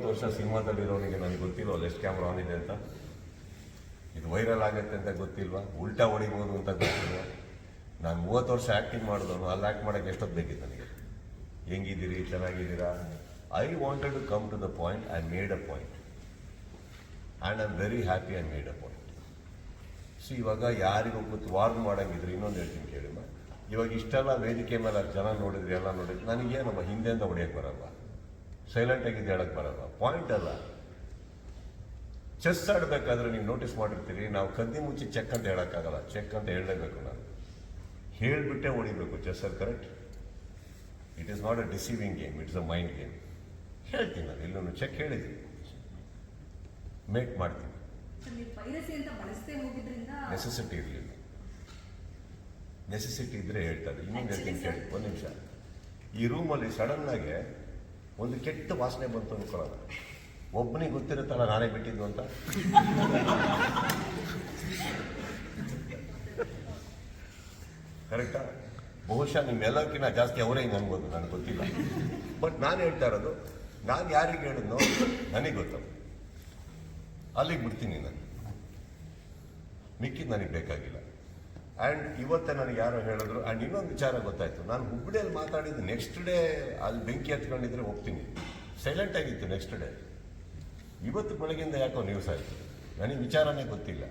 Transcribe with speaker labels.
Speaker 1: ವರ್ಷ ಸಿನಿಮಾದಲ್ಲಿರೋನಿಗೆ ನನಗೆ ಗೊತ್ತಿಲ್ವಲ್ಲ ಎಷ್ಟು ಕ್ಯಾಮ್ರಾ ಆನ್ ಇದೆ ಅಂತ? ಇದು ವೈರಲ್ ಆಗುತ್ತೆ ಅಂತ ಗೊತ್ತಿಲ್ವಾ? ಉಲ್ಟಾ ಹೊಡಿಬೋದು ಅಂತ ಗೊತ್ತಿಲ್ವಾ? ನಾನು ಮೂವತ್ತು ವರ್ಷ ಆ್ಯಕ್ಟಿಂಗ್ ಮಾಡಿದವನು, ಅಲ್ಲಿ ಆ್ಯಕ್ಟ್ ಮಾಡೋಕ್ಕೆ ಎಷ್ಟೊತ್ತು ಬೇಕಿತ್ತು ನನಗೆ? ಹೆಂಗಿದ್ದೀರಿ, ಚೆನ್ನಾಗಿದ್ದೀರಾ? I wanted to come to the point I made a point and I am very happy I made a point so ಇವಾಗ ಯಾರಿಗೂ ಕೂತು ವಾರ್ನ್ ಮಾಡಂಗಿದ್ರೆ ಇನ್ನೊಂದು ಹೇಳ್ತೀನಿ ಕೇಳಿಮ್ಮ. ಇವಾಗ ಇಷ್ಟೆಲ್ಲ ವೇದಿಕೆ ಮೇಲೆ ಜನ ನೋಡಿದ್ರಿ, ಎಲ್ಲ ನೋಡಿದ್ರಿ, ನನಗೇನಮ್ಮ ಹಿಂದೆಯಿಂದ ಹೊಡೆಯೋಕ್ಕೆ ಬರಲ್ಲ ಸೈಲೆಂಟ್ ಆಗಿದ್ದು ಹೇಳಕ್ಕೆ ಬರಲ್ಲ. ಪಾಯಿಂಟ್ ಅಲ್ಲ. ಚೆಸ್ ಆಡಬೇಕಾದ್ರೆ ನೀವು ನೋಟಿಸ್ ಮಾಡಿರ್ತೀರಿ ನಾವು ಕದ್ದಿ ಮುಚ್ಚಿ ಚೆಕ್ ಅಂತ ಹೇಳೋಕ್ಕಾಗಲ್ಲ. ಚೆಕ್ ಅಂತ ಹೇಳಲೇಬೇಕು ನಾನು ಹೇಳಿಬಿಟ್ಟೆ ಹೊಡಿಬೇಕು ಚೆಸ್ಸಲ್ಲಿ correct it is not a deceiving game it's a mind game ಹೇಳ್ತೀನಿ ನಾನು. ಇಲ್ಲೂ ಚೆಕ್ ಹೇಳಿದ್ದೀನಿ. ಮೇಕ್ ಮಾಡ್ತೀನಿ. ನೆಸೆಸಿಟಿ ಇರಲಿಲ್ಲ. ನೆಸೆಸಿಟಿ ಇದ್ರೆ ಹೇಳ್ತಾರೆ. ಇನ್ನೊಂದು ಹೇಳ್ತೀನಿ ಕೇಳಿ. ಒಂದು ನಿಮಿಷ. ಈ ರೂಮಲ್ಲಿ ಸಡನ್ ಆಗಿ ಒಂದು ಕೆಟ್ಟ ವಾಸನೆ ಬಂತು ಅನ್ಕೊಳ್ಳೋದು. ಒಬ್ಬನಿಗೆ ಗೊತ್ತಿರುತ್ತಲ್ಲ ನಾನೇ ಬಿಟ್ಟಿದ್ದು ಅಂತ. ಕರೆಕ್ಟಾ? ಬಹುಶಃ ನಿಮ್ಮೆಲ್ಲಕ್ಕಿಂತ ಜಾಸ್ತಿ ಅವರೇ ಹಿಂಗೆ ಅನ್ಬೋದು, ನನಗೆ ಗೊತ್ತಿಲ್ಲ. ಬಟ್ ನಾನು ಹೇಳ್ತಾ ಇರೋದು, ನಾನು ಯಾರಿಗೆ ಹೇಳಿದ್ನೋ ನನಗೆ ಗೊತ್ತು. ಅಲ್ಲಿಗೆ ಬಿಡ್ತೀನಿ ನಾನು. ಮಿಕ್ಕಿದ್ದು ನನಗೆ ಬೇಕಾಗಿಲ್ಲ. ಆ್ಯಂಡ್ ಇವತ್ತೇ ನನಗೆ ಯಾರೋ ಹೇಳಿದ್ರು ಆ್ಯಂಡ್ ಇನ್ನೊಂದು ವಿಚಾರ ಗೊತ್ತಾಯ್ತು. ನಾನು ಹುಬ್ಬಳ್ಳಿಯಲ್ಲಿ ಮಾತಾಡಿದ್ದು ನೆಕ್ಸ್ಟ್ ಡೇ ಅಲ್ಲಿ ಬೆಂಕಿ ಹತ್ಕೊಂಡಿದ್ರೆ ಹೋಗ್ತೀನಿ. ಸೈಲೆಂಟ್ ಆಗಿತ್ತು ನೆಕ್ಸ್ಟ್ ಡೇ ಇವತ್ತು ಬೆಳಗಿಂದ ಯಾಕೋ ನ್ಯೂಸ್ ಆಯಿತು? ನನಗೆ ವಿಚಾರನೇ ಗೊತ್ತಿಲ್ಲ.